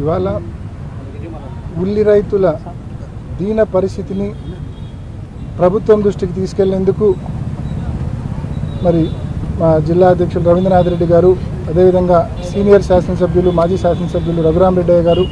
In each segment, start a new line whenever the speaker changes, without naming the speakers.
ఇవాళ ఉల్లి రైతుల దీన పరిస్థితిని ప్రభుత్వం దృష్టికి తీసుకెళ్ళేందుకు మరి మా జిల్లా అధ్యక్షులు రవీంద్రనాథ్ రెడ్డి గారు అదేవిధంగా సీనియర్ శాసనసభ్యులు మాజీ శాసనసభ్యులు రఘురామ్ రెడ్డి గారు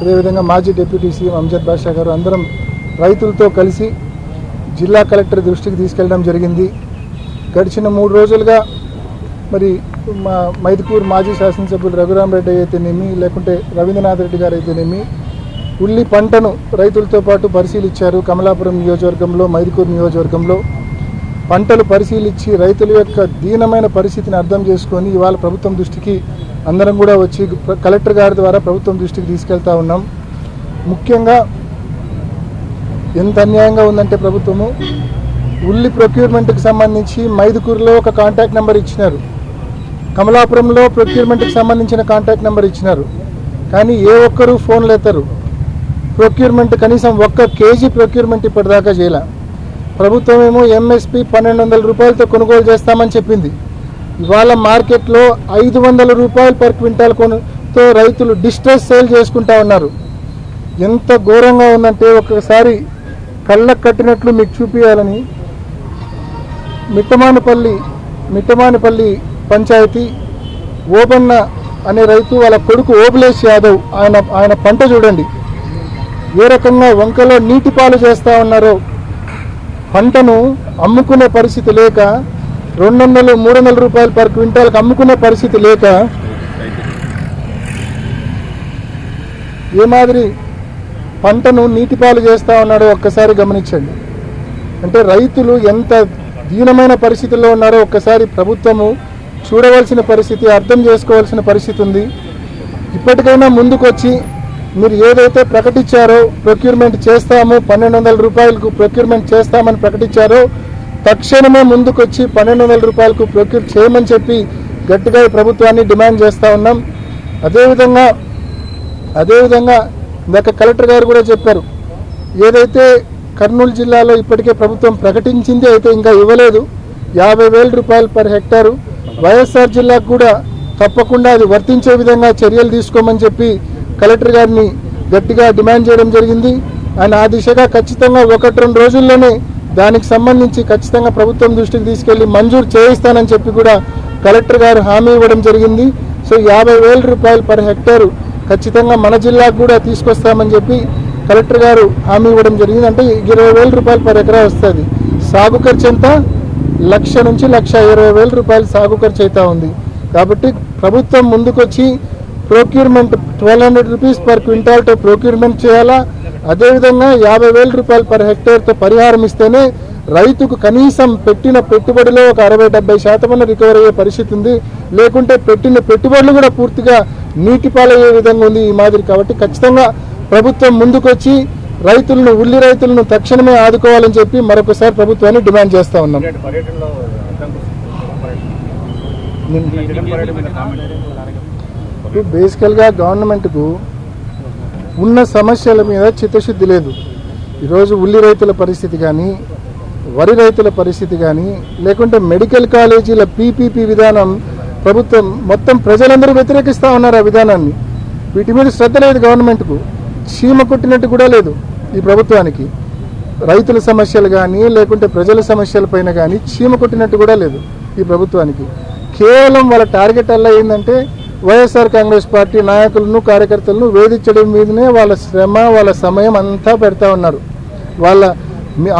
అదేవిధంగా మాజీ డిప్యూటీ సీఎం అంజద్ బాషా గారు అందరం రైతులతో కలిసి జిల్లా కలెక్టర్ దృష్టికి తీసుకెళ్ళడం జరిగింది. గడిచిన మూడు రోజులుగా మరి మా మైదుకూరు మాజీ శాసనసభ్యులు రఘురామ్ రెడ్డి అయితేనేమి లేకుంటే రవీంద్రనాథ్ రెడ్డి గారు అయితేనేమి ఉల్లి పంటను రైతులతో పాటు పరిశీలించారు కమలాపురం నియోజకవర్గంలో మైదుకూరు నియోజకవర్గంలో. పంటలు పరిశీలించి రైతుల యొక్క దీనమైన పరిస్థితిని అర్థం చేసుకొని ఇవాళ ప్రభుత్వం దృష్టికి అందరం కూడా వచ్చి కలెక్టర్ గారి ద్వారా ప్రభుత్వం దృష్టికి తీసుకెళ్తా ఉన్నాం. ముఖ్యంగా ఎంత అన్యాయంగా ఉందంటే ప్రభుత్వము ఉల్లి ప్రొక్యూర్మెంట్కి సంబంధించి మైదుకూరులో ఒక కాంటాక్ట్ నెంబర్ ఇచ్చినారు. కమలాపురంలో ప్రొక్యూర్మెంట్కి సంబంధించిన కాంటాక్ట్ నెంబర్ ఇచ్చినారు. కానీ ఏ ఒక్కరూ ఫోన్లు ఎత్తరు ప్రొక్యూర్మెంట్ కనీసం ఒక్క కేజీ ప్రొక్యూర్మెంట్ ఇప్పటిదాకా చేయలే. ప్రభుత్వం ఏమో ఎంఎస్పి పన్నెండు వందల రూపాయలతో కొనుగోలు చేస్తామని చెప్పింది. ఇవాళ మార్కెట్లో ఐదు వందల రూపాయలు పర్ క్వింటాల్ కొనుతో రైతులు డిస్ట్రెస్ సేల్ చేసుకుంటా ఉన్నారు. ఎంత ఘోరంగా ఉందంటే ఒకసారి కళ్ళకు కట్టినట్లు మీకు చూపించాలని మిట్టమానపల్లి మిట్టమానపల్లి పంచాయతీ ఓబన్న అనే రైతు వాళ్ళ కొడుకు ఓబులేష్ యాదవ్ ఆయన ఆయన పంట చూడండి. ఏ రకంగా వంకలో నీటి పాలు చేస్తూ ఉన్నారో. పంటను అమ్ముకునే పరిస్థితి లేక రెండు వందలు మూడు వందల రూపాయలు పర్ క్వింటాల్కి అమ్ముకునే పరిస్థితి లేక ఏ మాదిరి పంటను నీటిపాలు చేస్తూ ఉన్నాడో ఒక్కసారి గమనించండి. అంటే రైతులు ఎంత దీనమైన పరిస్థితుల్లో ఉన్నారో ఒక్కసారి ప్రభుత్వము చూడవలసిన పరిస్థితి అర్థం చేసుకోవాల్సిన పరిస్థితి ఉంది. ఇప్పటికైనా ముందుకొచ్చి మీరు ఏదైతే ప్రకటించారో ప్రొక్యూర్మెంట్ చేస్తాము పన్నెండు వందల రూపాయలకు ప్రొక్యూర్మెంట్ చేస్తామని ప్రకటించారో తక్షణమే ముందుకొచ్చి పన్నెండు వందల రూపాయలకు ప్రొక్యూర్ చేయమని చెప్పి గట్టిగా ఈ ప్రభుత్వాన్ని డిమాండ్ చేస్తూ ఉన్నాం. అదేవిధంగా అదేవిధంగా ఇందాక కలెక్టర్ గారు కూడా చెప్పారు ఏదైతే కర్నూలు జిల్లాలో ఇప్పటికే ప్రభుత్వం ప్రకటించింది అయితే ఇంకా ఇవ్వలేదు. యాభై వేల రూపాయలు పర్ హెక్టారు. వైఎస్ఆర్ జిల్లాకు కూడా తప్పకుండా అది వర్తించే విధంగా చర్యలు తీసుకోమని చెప్పి కలెక్టర్ గారిని గట్టిగా డిమాండ్ చేయడం జరిగింది. ఆయన ఆ దిశగా ఖచ్చితంగా ఒకటి రెండు రోజుల్లోనే దానికి సంబంధించి ఖచ్చితంగా ప్రభుత్వం దృష్టికి తీసుకెళ్ళి మంజూరు చేయిస్తానని చెప్పి కూడా కలెక్టర్ గారు హామీ ఇవ్వడం జరిగింది. సో యాభై వేల రూపాయలు పర్ హెక్టారు ఖచ్చితంగా మన జిల్లాకు కూడా తీసుకొస్తామని చెప్పి కలెక్టర్ గారు హామీ ఇవ్వడం జరిగింది. అంటే ఇరవై వేల రూపాయలు పర్ ఎకరా వస్తుంది. సాగు ఖర్చు ఎంత? లక్ష నుంచి లక్ష ఇరవై వేల రూపాయలు సాగు ఖర్చు అవుతా ఉంది. కాబట్టి ప్రభుత్వం ముందుకొచ్చి procurement twelve hundred rupees per క్వింటాల్తో procurement చేయాలా? అదేవిధంగా యాభై వేల రూపాయలు పర్ హెక్టేర్తో పరిహారం ఇస్తేనే రైతుకు కనీసం పెట్టిన పెట్టుబడిలో ఒక అరవై డెబ్బై శాతం రికవర్ అయ్యే పరిస్థితి ఉంది. లేకుంటే పెట్టిన పెట్టుబడులు కూడా పూర్తిగా నీటి పాలయ్యే విధంగా ఉంది ఈ మాదిరి. కాబట్టి ఖచ్చితంగా ప్రభుత్వం ముందుకొచ్చి రైతులను ఉల్లి రైతులను తక్షణమే ఆదుకోవాలని చెప్పి మరొకసారి ప్రభుత్వాన్ని డిమాండ్ చేస్తా ఉన్నాం. బేసికల్గా గవర్నమెంట్కు ఉన్న సమస్యల మీద చిత్తశుద్ధి లేదు. ఈరోజు ఉల్లి రైతుల పరిస్థితి కానీ వరి రైతుల పరిస్థితి కానీ లేకుంటే మెడికల్ కాలేజీల పీపీపీ విధానం ప్రభుత్వం మొత్తం ప్రజలందరూ వ్యతిరేకిస్తూ ఉన్నారు ఆ విధానాన్ని. వీటి మీద శ్రద్ధ లేదు గవర్నమెంట్కు. చీమ కొట్టినట్టు కూడా లేదు. ఈ ప్రభుత్వానికి రైతుల సమస్యలు కానీ లేకుంటే ప్రజల సమస్యల పైన కానీ చీమ కొట్టినట్టు కూడా లేదు ఈ ప్రభుత్వానికి. కేవలం వాళ్ళ టార్గెట్ అలా ఏంటంటే వైఎస్ఆర్ కాంగ్రెస్ పార్టీ నాయకులను కార్యకర్తలను వేధించడం మీదనే వాళ్ళ శ్రమ వాళ్ళ సమయం అంతా పెడతా ఉన్నారు. వాళ్ళ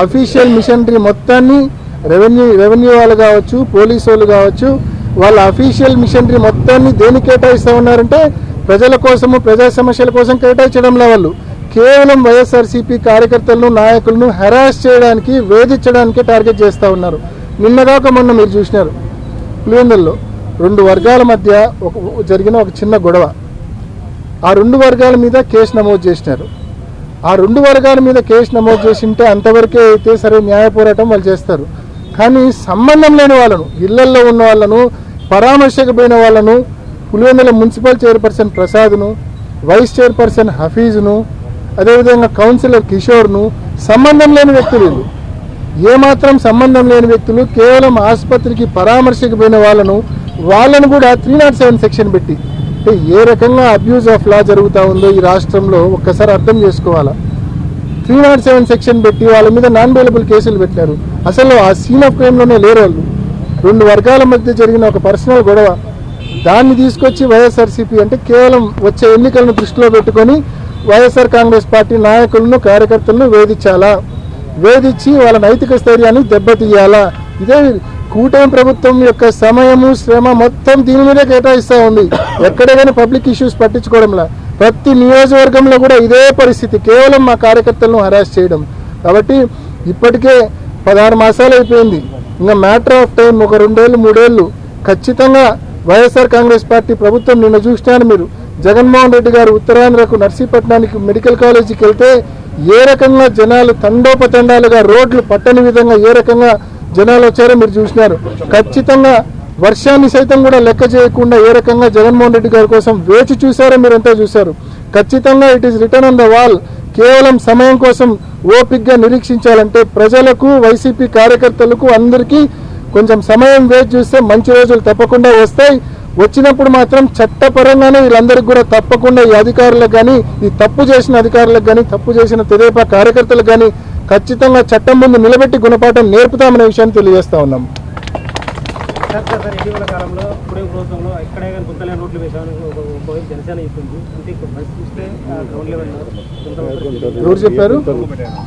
అఫీషియల్ మిషనరీ మొత్తాన్ని రెవెన్యూ రెవెన్యూ వాళ్ళు కావచ్చు పోలీసు వాళ్ళు కావచ్చు వాళ్ళ అఫీషియల్ మిషనరీ మొత్తాన్ని దేనికి కేటాయిస్తూ ఉన్నారంటే ప్రజల కోసము ప్రజా సమస్యల కోసం కేటాయించడంలో వాళ్ళు. కేవలం వైఎస్ఆర్సీపీ కార్యకర్తలను నాయకులను హెరాస్ చేయడానికి వేధించడానికే టార్గెట్ చేస్తూ ఉన్నారు. నిన్నదాకా మొన్న మీరు చూసినారు. పులివెందుల్లో రెండు వర్గాల మధ్య ఒక జరిగిన ఒక చిన్న గొడవ. ఆ రెండు వర్గాల మీద కేసు నమోదు చేసినారు. ఆ రెండు వర్గాల మీద కేసు నమోదు చేసి ఉంటే అంతవరకే అయితే సరే న్యాయ పోరాటం వాళ్ళు చేస్తారు. కానీ సంబంధం లేని వాళ్ళను ఇళ్ళల్లో ఉన్న వాళ్ళను పరామర్శకపోయిన వాళ్ళను పులివెందుల మున్సిపల్ చైర్పర్సన్ ప్రసాద్ను వైస్ చైర్పర్సన్ హఫీజ్ను అదేవిధంగా కౌన్సిలర్ కిషోర్ను సంబంధం లేని వ్యక్తులు ఏమాత్రం సంబంధం లేని వ్యక్తులు కేవలం ఆసుపత్రికి పరామర్శకు పోయిన వాళ్ళను వాళ్ళను కూడా త్రీ నాట్ సెవెన్ సెక్షన్ పెట్టి. అంటే ఏ రకంగా అబ్యూజ్ ఆఫ్ లా జరుగుతూ ఉందో ఈ రాష్ట్రంలో ఒక్కసారి అర్థం చేసుకోవాలా? త్రీ నాట్ సెవెన్ సెక్షన్ పెట్టి వాళ్ళ మీద నాన్ అవైలబుల్ కేసులు పెట్టారు. అసలు ఆ సీన్ ఆఫ్ క్రైమ్లోనే లేరు వాళ్ళు. రెండు వర్గాల మధ్య జరిగిన ఒక పర్సనల్ గొడవ. దాన్ని తీసుకొచ్చి వైఎస్ఆర్సీపీ అంటే కేవలం వచ్చే ఎన్నికలను దృష్టిలో పెట్టుకొని వైఎస్ఆర్ కాంగ్రెస్ పార్టీ నాయకులను కార్యకర్తలను వేధించాలా? వేధించి వాళ్ళ నైతిక స్థైర్యాన్ని దెబ్బతీయాలా? ఇదే కూటమి ప్రభుత్వం యొక్క సమయము శ్రమ మొత్తం దీని మీదే కేటాయిస్తూ ఉంది. ఎక్కడైనా పబ్లిక్ ఇష్యూస్ పట్టించుకోవడంలా. ప్రతి నియోజకవర్గంలో కూడా ఇదే పరిస్థితి. కేవలం మా కార్యకర్తలను హరాస్ చేయడం. కాబట్టి ఇప్పటికే పదహారు మాసాలు అయిపోయింది. ఇంకా మ్యాటర్ ఆఫ్ టైం ఒక రెండేళ్ళు మూడేళ్ళు. ఖచ్చితంగా వైఎస్ఆర్ కాంగ్రెస్ పార్టీ ప్రభుత్వం నిన్న చూసినాను మీరు. జగన్మోహన్ రెడ్డి గారు ఉత్తరాంధ్రకు నర్సీపట్నానికి మెడికల్ కాలేజీకి వెళ్తే ఏ రకంగా జనాలు తండోపతండాలుగా రోడ్లు పట్టని విధంగా ఏ రకంగా జనాలు వచ్చారో మీరు చూసినారు. ఖచ్చితంగా వర్షాన్ని సైతం కూడా లెక్క చేయకుండా ఏ రకంగా జగన్మోహన్ రెడ్డి గారి కోసం వేచి చూశారో మీరంతా చూశారు. ఖచ్చితంగా it is written on the wall కేవలం సమయం కోసం ఓపిక్గా నిరీక్షించాలంటే ప్రజలకు వైసీపీ కార్యకర్తలకు అందరికీ కొంచెం సమయం వేచి చూస్తే మంచి రోజులు తప్పకుండా వస్తాయి. వచ్చినప్పుడు మాత్రం చట్టపరంగానే వీళ్ళందరికీ కూడా తప్పకుండా ఈ అధికారులకు కానీ ఈ తప్పు చేసిన అధికారులకు కానీ తప్పు చేసిన తెదేపా కార్యకర్తలకు కానీ ఖచ్చితంగా చట్టం ముందు నిలబెట్టి గుణపాఠం నేర్పుతామనే విషయాన్ని తెలియజేస్తా ఉన్నాం.
సార్ సార్ సార్ ఇటీవల కాలంలో ఇప్పుడే ప్రభుత్వంలో ఎక్కడే కానీ గుంతలే రోడ్లు వేసామని ఒక ఒకవైపు జనసేన చెప్పింది. అంటే ఇప్పుడు బస్ చూస్తే గ్రౌండ్ లెవెల్
ఎవరు చెప్పారు?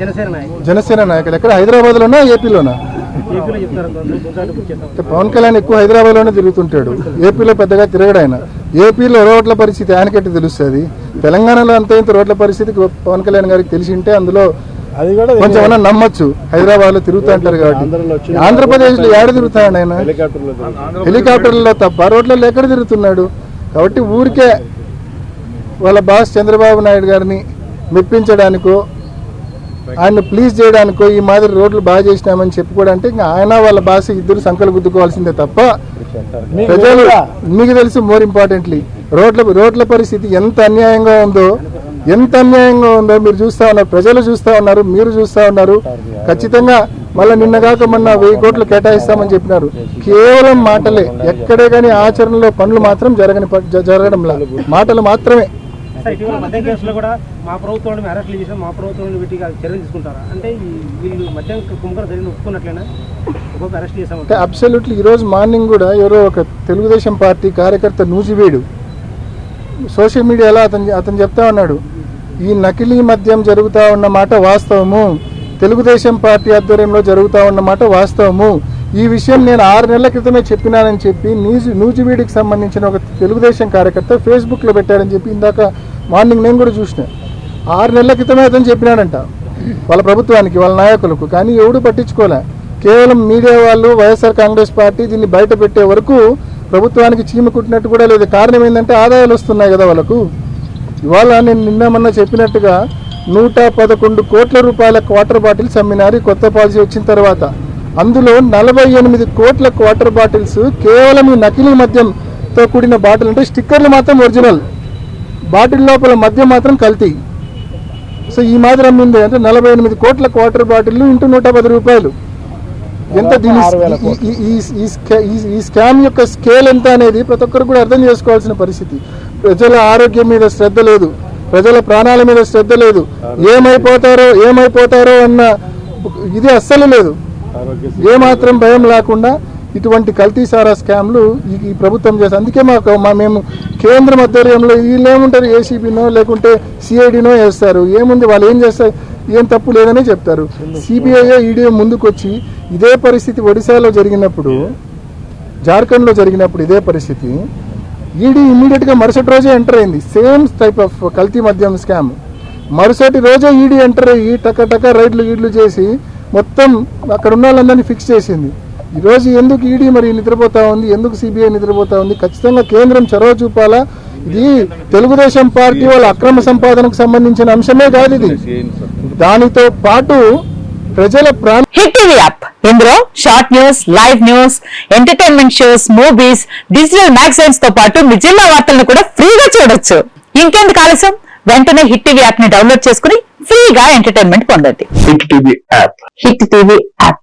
జనసేన నాయకులు.
జనసేన నాయకులు. ఎక్కడ? హైదరాబాద్లోనా? ఏపీలోనా? పవన్ కళ్యాణ్ ఎక్కువ హైదరాబాద్లోనే తిరుగుతుంటాడు. ఏపీలో పెద్దగా తిరగడు ఆయన ఏపీలో రోడ్ల పరిస్థితి ఆయనకట్టి తెలుస్తుంది. తెలంగాణలో అంత ఇంత రోడ్ల పరిస్థితి పవన్ కళ్యాణ్ గారికి తెలిసి ఉంటే అందులో
అది కూడా
కొంచెం ఏమన్నా నమ్మొచ్చు. హైదరాబాద్లో తిరుగుతూ ఉంటారు కాబట్టి. ఆంధ్రప్రదేశ్లో ఏడ తిరుగుతాడు ఆయన?
హెలికాప్టర్లో
హెలికాప్టర్లలో తప్ప రోడ్లలో ఎక్కడ తిరుగుతున్నాడు? కాబట్టి ఊరికే వాళ్ళ బాస్ చంద్రబాబు నాయుడు గారిని మెప్పించడానికో ఆయన ప్లీజ్ చేయడానికో ఈ మాదిరి రోడ్లు బాగా చేసినామని చెప్పుకోవడానికి ఇంకా ఆయన వాళ్ళ బాస్ ఇద్దరు సంకలు గుద్దుకోవాల్సిందే తప్ప ప్రజలు మీకు తెలుసు మోర్ ఇంపార్టెంట్లీ రోడ్ల రోడ్ల పరిస్థితి ఎంత అన్యాయంగా ఉందో ఎంత అన్యాయంగా ఉందో మీరు చూస్తా ఉన్నారు ప్రజలు చూస్తా ఉన్నారు మీరు చూస్తా ఉన్నారు. ఖచ్చితంగా మళ్ళీ నిన్న కాక మొన్న వెయ్యి కోట్లు కేటాయిస్తామని చెప్పినారు. కేవలం మాటలే. ఎక్కడే కానీ ఆచరణలో పనులు మాత్రం జరగని ప- జ- జరగడం లేదు మాటలు మాత్రమే.
మా ప్రభుత్వం అరెస్ట్లు చేసాం మా ప్రభుత్వం పెట్టి చర్యలు తీసుకుంటారా? అంటే ఈ వీళ్ళు మధ్యాహ్నం కుంభకర జరిగిన ఒప్పుకున్నట్లేనా? ఒక్కొక్క అరెస్ట్
అంటే అబ్సల్యూట్లీ ఈరోజు మార్నింగ్ కూడా ఎవరో ఒక తెలుగుదేశం పార్టీ కార్యకర్త నూజివీడు సోషల్ మీడియాలో అతను అతను చెప్తా ఉన్నాడు. ఈ నకిలీ మద్యం జరుగుతూ ఉన్న మాట వాస్తవము. తెలుగుదేశం పార్టీ ఆధ్వర్యంలో జరుగుతూ ఉన్న మాట వాస్తవము. ఈ విషయం నేను ఆరు నెలల క్రితమే చెప్పినానని చెప్పి న్యూజ్ నూజివీడికి సంబంధించిన ఒక తెలుగుదేశం కార్యకర్త ఫేస్బుక్లో పెట్టాడని చెప్పి ఇందాక మార్నింగ్ నేను కూడా చూసినా. ఆరు నెలల క్రితమే అతను చెప్పినాడంట. వాళ్ళ ప్రభుత్వానికి వాళ్ళ నాయకులకు. కానీ ఎవడు పట్టించుకోలే. కేవలం మీడియా వాళ్ళు వైఎస్ఆర్ కాంగ్రెస్ పార్టీ దీన్ని బయట పెట్టే వరకు ప్రభుత్వానికి చీమ కుట్టినట్టు కూడా లేదు. కారణం ఏంటంటే ఆదాయాలు వస్తున్నాయి కదా వాళ్ళకు. ఇవాళ నేను నిన్న మొన్న చెప్పినట్టుగా నూట పదకొండు కోట్ల రూపాయల క్వార్టర్ బాటిల్స్ అమ్మినారు కొత్త పాలసీ వచ్చిన తర్వాత. అందులో నలభై ఎనిమిది కోట్ల క్వార్టర్ బాటిల్స్ కేవలం ఈ నకిలీ మద్యంతో కూడిన బాటిల్ అంటే స్టిక్కర్లు మాత్రం ఒరిజినల్. బాటిల్ లోపల మద్యం మాత్రం కల్తీ. సో ఈ మాదిరి అమ్మింది అంటే నలభై ఎనిమిది కోట్ల క్వార్టర్ బాటిల్ ఇంటూ నూట పది రూపాయలు. ఎంత దీని ఈ స్కామ్ యొక్క స్కేల్ ఎంత అనేది ప్రతి ఒక్కరు కూడా అర్థం చేసుకోవాల్సిన పరిస్థితి. ప్రజల ఆరోగ్యం మీద శ్రద్ధ లేదు. ప్రజల ప్రాణాల మీద శ్రద్ధ లేదు. ఏమైపోతారో ఏమైపోతారో అన్న ఇది అస్సలు లేదు. ఏమాత్రం భయం లేకుండా ఇటువంటి కల్తీ సారా స్కామ్లు ఈ ఈ ప్రభుత్వం చేస్తుంది. అందుకే మాకు మా మేము కేంద్రం ఆధ్వర్యంలో వీళ్ళు ఏముంటారు? ఏసీబీనో లేకుంటే సిఐడినో వేస్తారు. ఏముంది? వాళ్ళు ఏం చేస్తారు? ఏం తప్పు లేదనే చెప్తారు. సిబిఐ ఈడీఏ ముందుకొచ్చి ఇదే పరిస్థితి ఒడిశాలో జరిగినప్పుడు జార్ఖండ్లో జరిగినప్పుడు ఇదే పరిస్థితి. ఈడీ ఇమ్మీడియట్గా మరుసటి రోజే ఎంటర్ అయింది. సేమ్ టైప్ ఆఫ్ కల్తీ మద్యం స్కామ్ మరుసటి రోజే ఈడీ ఎంటర్ అయ్యి టక టక రైడ్లు ఈడ్లు చేసి మొత్తం అక్కడ ఉన్న వాళ్ళందరినీ ఫిక్స్ చేసింది. ఈరోజు ఎందుకు ఈడీ మరి నిద్రపోతా ఉంది? ఎందుకు సిబిఐ నిద్రపోతా ఉంది? ఖచ్చితంగా కేంద్రం చొరవ చూపాలా? ఇది తెలుగుదేశం పార్టీ వాళ్ళ అక్రమ సంపాదనకు సంబంధించిన అంశమే కాదు ఇది. దానితో పాటు ప్రజల ప్రాణ
హిట్ టీవీ యాప్. ఇందులో short news live news entertainment shows movies digital మ్యాగజైన్స్తో పాటు మీ జిల్లా వార్తలను కూడా ఫ్రీగా చూడొచ్చు. ఇంకెందుకు ఆలస్యం? వెంటనే హిట్ టీవీ యాప్ని డౌన్లోడ్ చేసుకుని ఫ్రీగా ఎంటర్టైన్మెంట్ పొందండి.
Hit TV app.
Hit TV app.